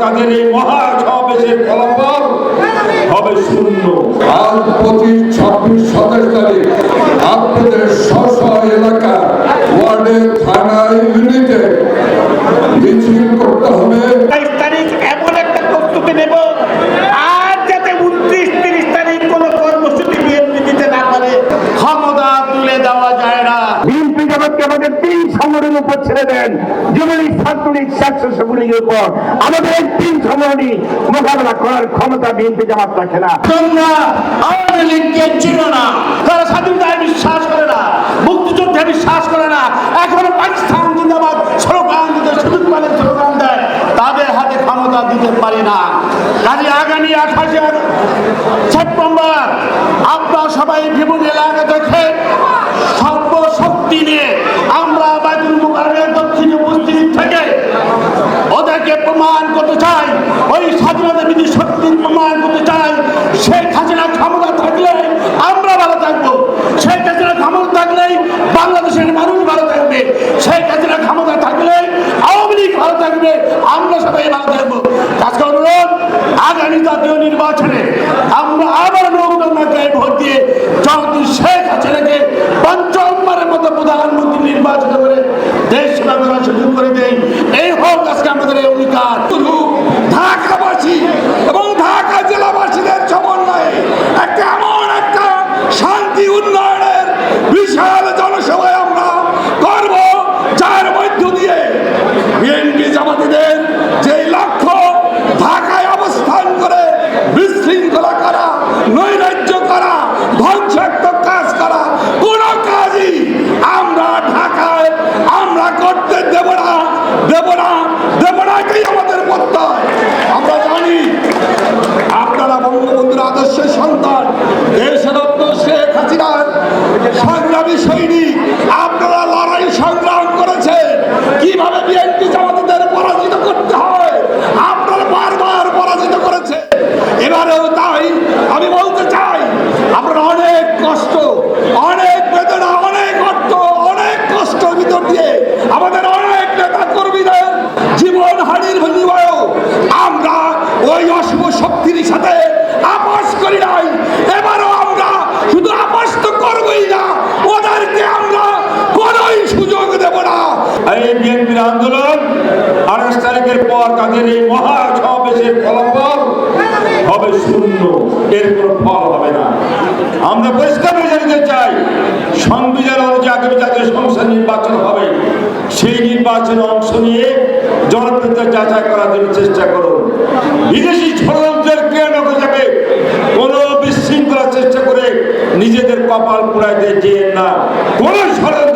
তাদের এই মহা ফলাফল হবে শূন্য। আর পঁচিশ ছাব্বিশ সাতাশ তারিখ আপনাদের স্ব এলাকা ওয়ার্ডে থানায় ইউনিটে মিছিল করতে হবে। এমন একটা প্রস্তুতি নেব আর যাতে উনত্রিশ তিরিশ তারিখ কোনো কর্মসূচি বিএনপি ক্ষমতা তুলে দেওয়া যায় না। বিএনপি জগৎকে আমাদের তিন সংগঠনের উপর ছেড়ে দেন। যুবলীগ ছাত্রলীগ স্বেচ্ছাসেবলীগের উপর আমাদের তিন সংগঠনই মোকাবেলা করার ক্ষমতা বিএনপি জামাত রাখে না। তোমরা আওয়ামী লীগকে চিনো না। তারা স্বাধীনতায় বিশ্বাস করে না, মুক্তিযুদ্ধে বিশ্বাস করে না। এখন পাকিস্তান জিন্দাবাদ স্লোগান দিতে সুযোগ স্লোগান দেয়। তাদের হাতে ক্ষমতা দিতে পারি না। কাজে আগামী আঠাশে সেপ্টেম্বর আপনারা সবাই বিভিন্ন এলাকা থেকে সর্বশক্তি নিয়ে আমরা বাইতুল মুকাররমের দক্ষিণে উপস্থিত থেকে ওদেরকে প্রমাণ করতে চাই, ওই স্বাধীনতা বিধি শক্তির প্রমাণ করতে চাই। শেখ হাসিনা ক্ষমতা থাকলে আমরা ভালো থাকব। শেখ হাসিনা ক্ষমতা থাকলেই বাংলাদেশের মানুষ ভালো থাকবে। শেখ হাসিনা ক্ষমতা থাকলে আওয়ামী লীগ ভালো থাকবে। আমরা সবাই ভালো থাকব। আজকে অনুরোধ, আগামী জাতীয় নির্বাচনে আমরা আবার নৌকাকে ভোট দিয়ে যদি শেখ হাসিনাকে পঞ্চমবারের মতো প্রধানমন্ত্রী নির্বাচিত করে দেশ সেবা করার সুযোগ করে দেয় এই হোক আজকে আমাদের অধিকার শুধু ঢাকাবাসী এবং ঢাকা জেলাবাসীদের সমন্বয়ে একটা এমন একটা শান্তি উন্নয়নের বিশাল জনসভায় আমরা করব যার মধ্য দিয়ে বিএনপি জামাতিদের যে লক্ষ্য ঢাকায় অবস্থান করে বিশৃঙ্খলা করা নৈরাজ্য করা ধ্বংসাত্মক কাজ করা কোন কাজই আমরা ঢাকায় আমরা করতে দেব না দেব না দেব না এটাই আমাদের প্রত্যয় আমরা জানি আপনারা বঙ্গবন্ধুর আদর্শের সন্তান দেশরত্ন শেখ হাসিনার সংগ্রামী সৈনিক আপনারা লড়াই সংগ্রাম করেছেন কীভাবে বিএনপি জামাতিদের পরাজিত করতে হয় আপনারা বারবার পরাজিত করেছে এবারেও তাই আমি বলতে চাই আপনারা অনেক কষ্ট অনেক বেদনা অনেক অর্থ অনেক কষ্টের ভিতর দিয়ে আমাদের অনেক নেতা কর্মীদের জীবন হানির বিনিময়েও আমরা ওই অশুভ শক্তির সাথে আপোষ করি নাই এবারও আমরা শুধু আপোষ তো করবই না ওদেরকে আমরা কোনোই সুযোগ দেব না এই বিএনপির আন্দোলন আঠাশ তারিখের পর তাদের এই মহা সমাবেশের ফলাফল হবে শূন্য। এর কোনো ফল হবে না। আমরা পরিষ্কার জানতে চাই, সংবিধান অনুযায়ী আগামী জাতীয় সংসদ নির্বাচন হবে। সেই নির্বাচনে অংশ নিয়ে জনপ্রিয়তা যাচাই করার জন্য চেষ্টা করুন। বিদেশি ষড়যন্ত্রের ক্রিয়া নকল যাবে কোনো বিশৃঙ্খলার চেষ্টা করে নিজেদের কপাল পুড়াইতে যেয়ে না। কোন ষড়যন্ত্র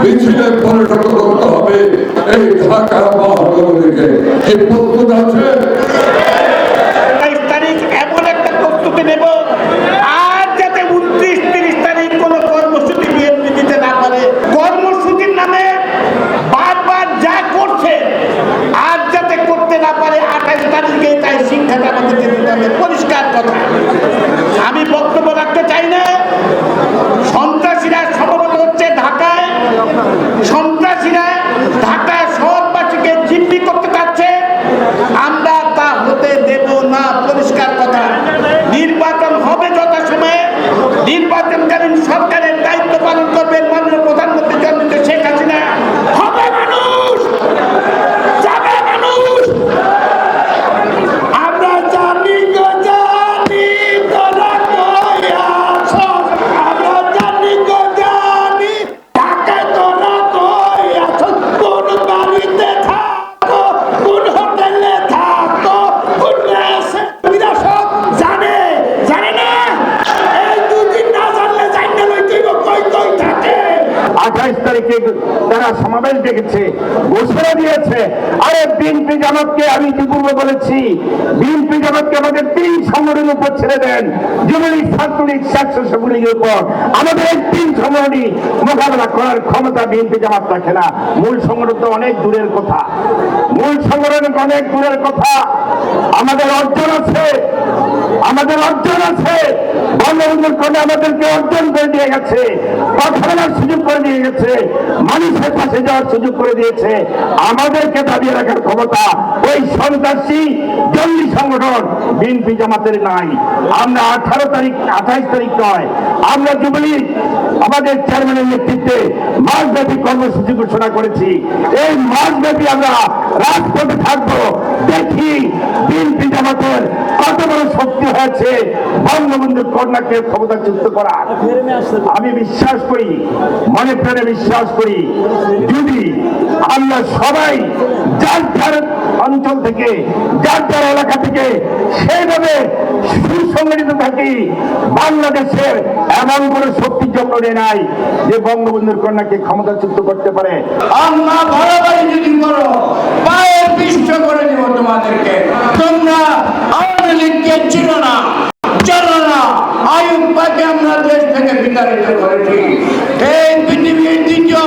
মিছিলে পরিণত করতে হবে এই ঢাকা মহানগরীকে। এই প্রস্তুত আছে বাইশ তারিখ এমন একটা প্রস্তুতি নেব আর যাতে উনত্রিশ তিরিশ তারিখ কোনো কর্মসূচি বিএনপি দিতে না পারে কর্মসূচির নামে বারবার যা করছে আর যাতে করতে না পারে আঠাশ তারিখে তাই শিক্ষাটা আমাদেরকে দিতে হবে পরিষ্কার কথা আমি বক্তব্য রাখতে চাই না সন্ত্রাসীরা সম্ভবত হচ্ছে ঢাকায় সন্ত্রাসীরা ঢাকা শহরবাসীকে জিম্মি করতে চাচ্ছে ডেকে তারা সমাবেশ ডেকেছে, ঘোষণা দিয়েছে। আরে বিএনপি জামাতকে আমি ইতিপূর্বে বলেছি? বিএনপি জামাতকে আমাদের তিন সংগঠনের উপর ছেড়ে দেন। যুবলীগ ছাত্রলীগ স্বেচ্ছাসেবক লীগের উপর। আমাদের এই তিন সংগঠনই মোকাবেলা করার ক্ষমতা বিএনপি জামাত রাখে না। মূল সংগঠন তো অনেক দূরের কথা। মূল সংগঠন অনেক দূরের কথা। আমাদের অর্জন আছে। আমাদের অর্জন আছে। বঙ্গবন্ধুর কন্যা আমাদেরকে অর্জন করে দিয়ে গেছে কথা বলার সুযোগ করে দিয়ে গেছে, মানুষের কাছে যাওয়ার সুযোগ করে দিয়েছে। আমাদেরকে দাবিয়ে রাখার ক্ষমতা ওই সন্ত্রাসী জঙ্গি সংগঠন বিএনপি জামাতের নাই। আমরা আঠারো তারিখ, আঠাইশ তারিখ নয়, আমরা যুবলীগ, আমাদের চেয়ারম্যানের নেতৃত্বে মাসব্যাপী কর্মসূচি ঘোষণা করেছি। এই মাসব্যাপী আমরা রাজপথে থাকব দেখি বিএনপি জামাতের কত বড় শক্তি হয়েছে বঙ্গবন্ধুর কন্যাকে ক্ষমতাচ্যুত করা আমি বিশ্বাস করি, মনে প্রাণে বিশ্বাস করি, যদি আমরা সবাই যার যার অঞ্চল থেকে, যার যার এলাকা থেকে সেইভাবে সুসংগঠিত থাকি, বাংলাদেশের এমন কোনো শক্তি জন্মে নাই যে বঙ্গবন্ধুর কন্যাকে ক্ষমতাচ্যুত করতে পারে। আমরা বাড়াবাড়ি যদি করো পিষ্ট করে দিব তোমাদেরকে। তোমরা আওয়ামী লীগকে ছিল না চলো না। আয়ুব আমরা দেশ থেকে বিতাড়িত করেছি। এই পৃথিবীর দ্বিতীয়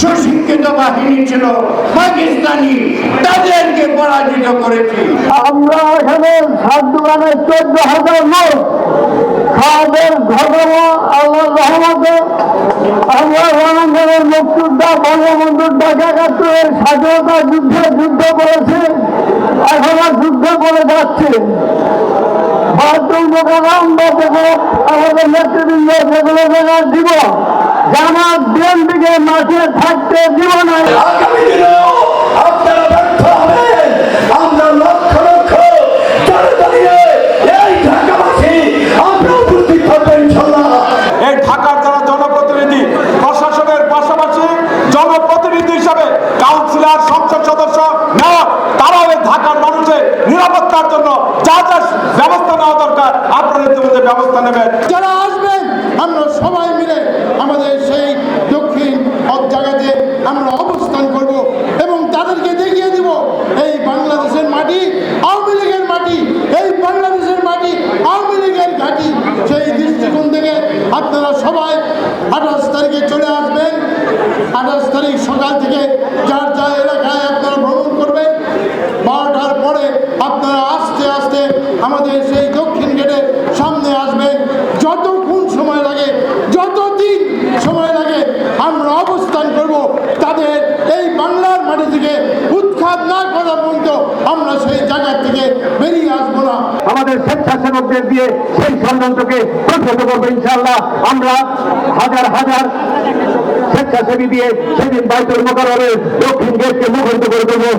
সুশিক্ষিত বাহিনী ছিল পাকিস্তানি। তাদেরকে পরাজিত করেছি। আমরা এখানে সাত দোকানে চোদ্দ হাজার লোক খাওয়াদের ঘটনা আমরা বঙ্গবন্ধুর একাত্তরের স্বাধীনতা যুদ্ধে যুদ্ধ করেছে, এখন যুদ্ধ করে যাচ্ছে। বাহাদুর মোকালাম বা আমাদের জামাত মাঠে থাকতে দিব না। নিরাপত্তার জন্য যা যা ব্যবস্থা নেওয়া দরকার, আপনারা ইতিমধ্যে ব্যবস্থা নেবেন। যারা আসবেন, আমরা সবাই মিলে আমাদের সেই দক্ষিণ জায়গাতে আমরা অবস্থান করব এবং তাদেরকে দেখিয়ে দিব এই বাংলাদেশের মাটি আওয়ামী লীগের মাটি এই বাংলাদেশের মাটি আওয়ামী লীগের ঘাঁটি সেই দৃষ্টিকোণ থেকে আপনারা সবাই আঠাশ তারিখে চলে আসবেন আঠাশ তারিখ সকাল থেকে যার যা এলাকায় আপনারা ভ্রমণ করবেন বারোটার পরে আপনারা আস্তে আস্তে আমাদের সেই দক্ষিণ গেটের সামনে আসবেন যতক্ষণ সময় লাগে, যতদিন সময় লাগে, আমরা অবস্থান করব। তাদের এই বাংলার মাটি থেকে উৎখাত না করা পর্যন্ত আমরা সেই জায়গা থেকে বেরিয়ে আসব না। আমাদের স্বেচ্ছাসেবকদের দিয়ে সেই ষড়যন্ত্রকে প্রতিহত করব ইনশাআল্লাহ। আমরা হাজার হাজার স্বেচ্ছাসেবী দিয়ে সেদিন বাইতুল মোকাররের দক্ষিণ গেটকে মুখরিত করে দেবো।